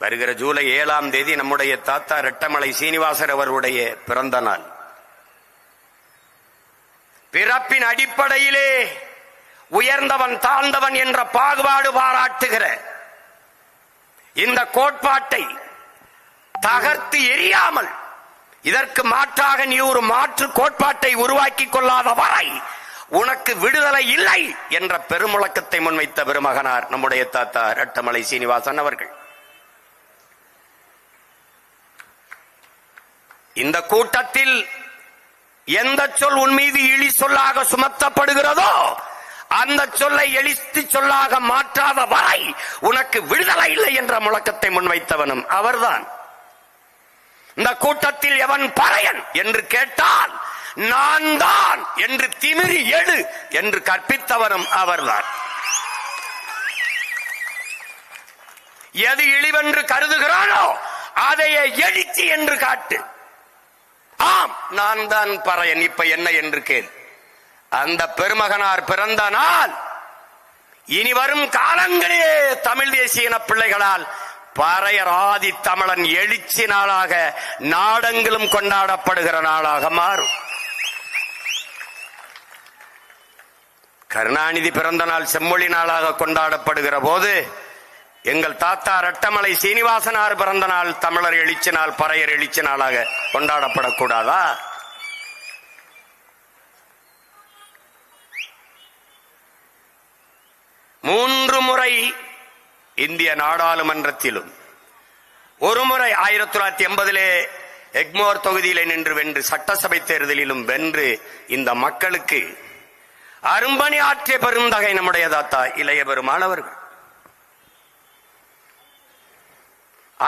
வருகிற ஜூலை ஏழாம் தேதி நம்முடைய தாத்தா ரெட்டமலை சீனிவாசர் அவருடைய பிறந்த நாள். பிறப்பின் அடிப்படையிலே உயர்ந்தவன் தாழ்ந்தவன் என்ற பாகுபாடு பாராட்டுகிற இந்த கோட்பாட்டை தகர்த்து எரியாமல் இதற்கு மாற்றாக நீ ஒரு மாற்று கோட்பாட்டை உருவாக்கி கொள்ளாத வரை உனக்கு விடுதலை இல்லை என்ற பெருமுழக்கத்தை முன்வைத்த பெருமகனார் நம்முடைய தாத்தா ரட்டமலை சீனிவாசன் அவர்கள். இந்த கூட்டத்தில் எந்த சொல் உன் மீது இழி சொல்லாக சுமத்தப்படுகிறதோ அந்த சொல்லை எழுத்து சொல்லாக மாற்றாத வரை உனக்கு விடுதலை இல்லை என்ற முழக்கத்தை முன்வைத்தவனும் அவர்தான். இந்த கூட்டத்தில் எவன் பறையன் என்று கேட்டால் நான் தான் என்று திமிரி எழு என்று கற்பித்தவனும் அவர்தான். எது இழிவென்று கருதுகிறானோ அதையே எழுச்சி என்று காட்டு. நான் தான் பறையன் இப்ப என்ன என்று கேள். அந்த பெருமகனார் பிறந்த நாள். இனி வரும் காலங்களே தமிழ் தேசிய இன பிள்ளைகளால் பறையர் ஆதி தமிழன் எழுச்சி நாளாக நாடெங்கிலும் கொண்டாடப்படுகிற நாளாக மாறும். கருணாநிதி பிறந்த நாள் செம்மொழி நாளாக கொண்டாடப்படுகிற போது எங்கள் தாத்தா ரட்டமலை சீனிவாசனார் பிறந்த நாள் தமிழர் எழுச்சி நாள் பறையர் எழுச்சி நாளாக கொண்டாடப்படக்கூடாதா? மூன்று முறை இந்திய நாடாளுமன்றத்திலும் ஒரு முறை ஆயிரத்தி தொள்ளாயிரத்தி எண்பதிலே எக்மோர் தொகுதியிலே நின்று வென்று சட்டசபை தேர்தலிலும் வென்று இந்த மக்களுக்கு அரும்பணி ஆற்றிய பெருந்தகை நம்முடைய தாத்தா இளைய பெருமானவர்கள்